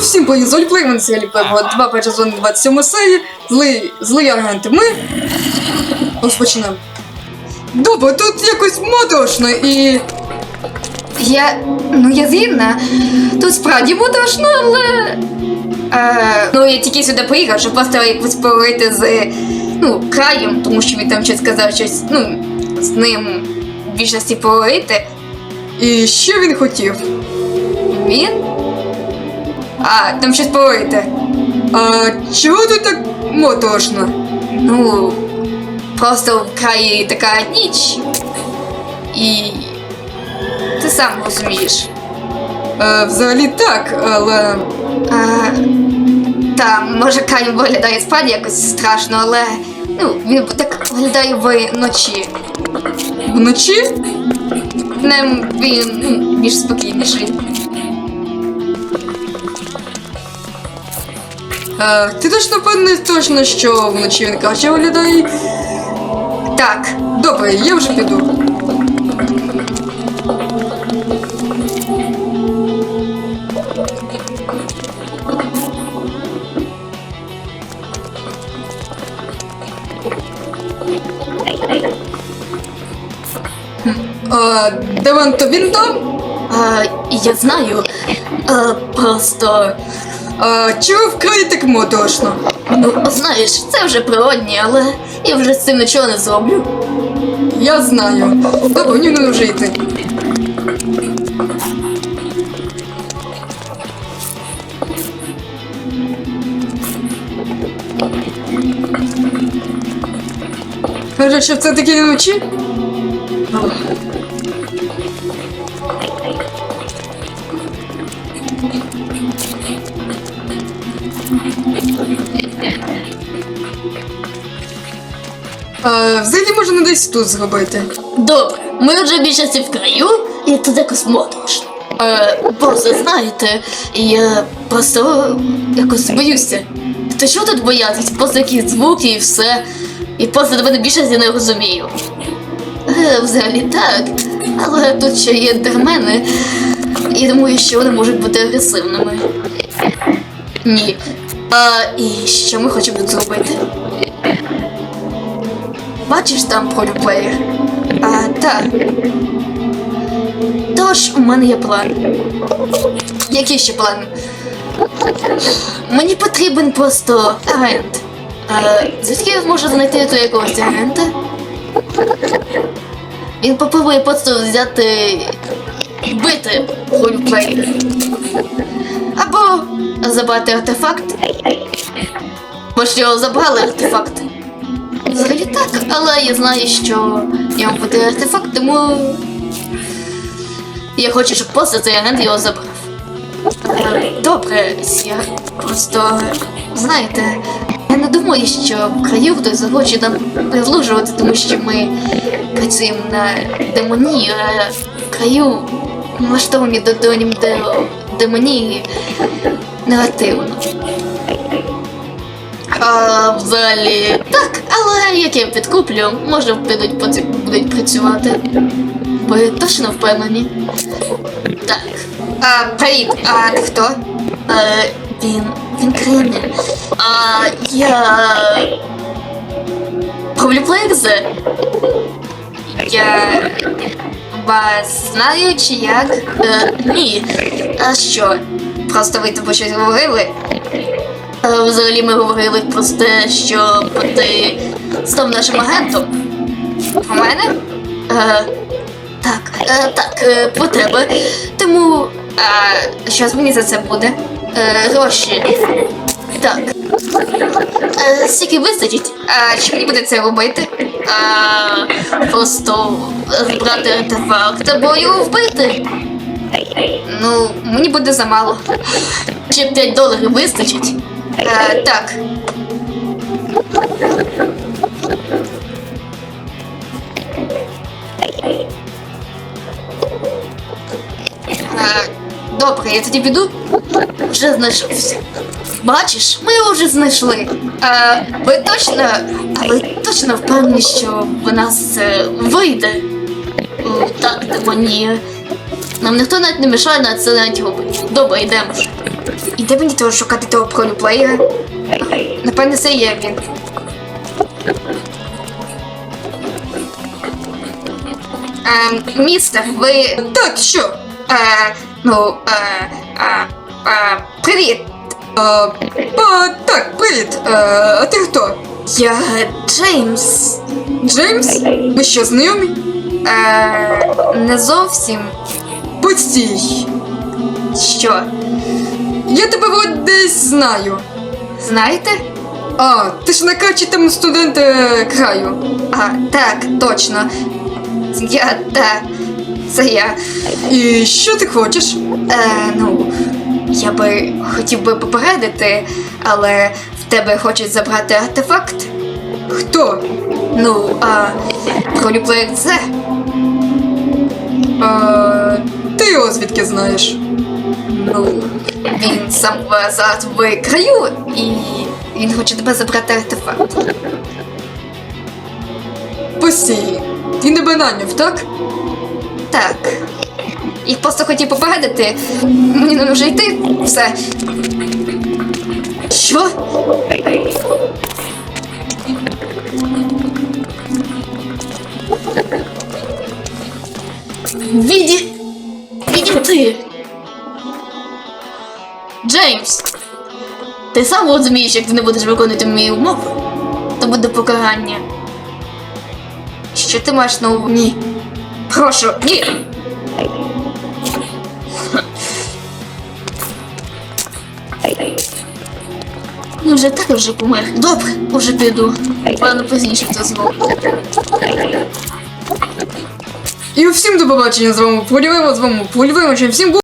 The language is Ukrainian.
всім з Оліплеймен це Оліплеймен, два перші сезон 27 серії, злий, злий агенти. Ми розпочнемо. Добре, тут якось моторошно і. Я. Ну я згідна. Тут справді моторошно, але. Е, ну, я тільки сюди приїхав, щоб просто якось поговорити з ну, краєм, тому що він там щось сказав щось, ну, з ним в більшості поговорити. І що він хотів? Він. А, там щось поговорити. А чого тут так моторошно? Ну, просто в краї така ніч. І. Ти сам розумієш. Е, взагалі так, але. А, та, може Кай виглядає справді якось страшно, але ну, він так виглядає вночі. Вночі? Днем він ну, більш спокійніший. Е, ти точно впевнений точно, що вночі він краще виглядає? Так, Добре, я вже піду. А, Деван, то він там? я знаю. А, просто. А, чого вкрай так моторошно? Ну, знаєш, це вже природні, але я вже з цим нічого не зроблю. Я знаю. Не вже йти. Каже, що це такі вночі? А, взагалі можна десь тут зробити. Добре, ми вже більшості в краю, і тут якось. Е, просто знаєте, я просто якось боюся. Та що тут боятися? Просто якісь звуки і все. І просто до мене більшості не розумію. Е, взагалі так. Але тут ще є дермени. І думаю, що вони можуть бути агресивними. Ні. А, і що ми хочемо тут зробити? Бачиш там полюплеєр? А, так. Тож, у мене є план. Який ще план? Мені потрібен просто агент. А, звідки я зможу знайти ту якогось агента? Він попробує просто взяти і бити полюплеєр. Або забрати артефакт. Бо що його забрали артефакт. Взагалі так, але я знаю, що я вам буде артефакт, тому я хочу, щоб просто цей агент його забрав. Добре, я просто знаєте, я не думаю, що краю хтось захоче нам прислужувати, тому що ми працюємо на демонії, а краю налаштовані до демонії негативно. А, взагалі так, але як я підкуплю, може підуть поці- будуть працювати. Ви точно впевнені? Так. А, привіт, а хто? Е, він. він країни. А я. Повлюблекзе? Я вас знаю чи як? Е, ні. А що? Просто ви тобі щось говорили? Е, Взагалі ми говорили про те, що ти став нашим агентом. Про мене? Е, так, е, так, е, про тебе. Тому. А, що мені за це буде? Е, гроші. Так. Е, скільки вистачить? А, чи мені буде це робити? А, просто збрати артефакт або його вбити. Ну, мені буде замало. Чи 5 доларів вистачить? Е, так. Е, добре, я тоді піду. Вже знайшовся. Бачиш, ми його вже знайшли. Е, ви точно. Ви точно впевнені, що в нас е, вийде? О, так, демонія. Нам ніхто навіть не мішає на це навіть робити. Добре, йдемо ж. І мені того шукати того пролюплеєра? Напевне, це є він. Ем, містер, ви. Так, що? Е, ну, е, е, е, привіт. А, а, так, привіт. А, а ти хто? Я Джеймс. Джеймс? Ви що, знайомі? Е, не зовсім. Постій. Що? Я тебе вроде десь знаю. Знаєте? А, ти ж там студент е, краю. А, так, точно. Я, так, це я. І що ти хочеш? Е, ну, я би хотів би попередити, але в тебе хочуть забрати артефакт. Хто? Ну, а пролюблик це. А, його звідки знаєш? Ну, він сам е, зараз в краю, і він хоче тебе забрати артефакт. Постій. Він тебе наняв, так? Так. І просто хотів попередити. Мені не вже йти. Все. Що? Джеймс. Ти сам розумієш, як ти не будеш виконувати мої умови, то буде покарання. Що ти маєш на увазі? Ні. Прошу, ні. Ну, вже так вже помер. Добре, уже піду. Певно, пізніше це знову. І всім до побачення з вами. Полювимо з вами. Полювимо, що всім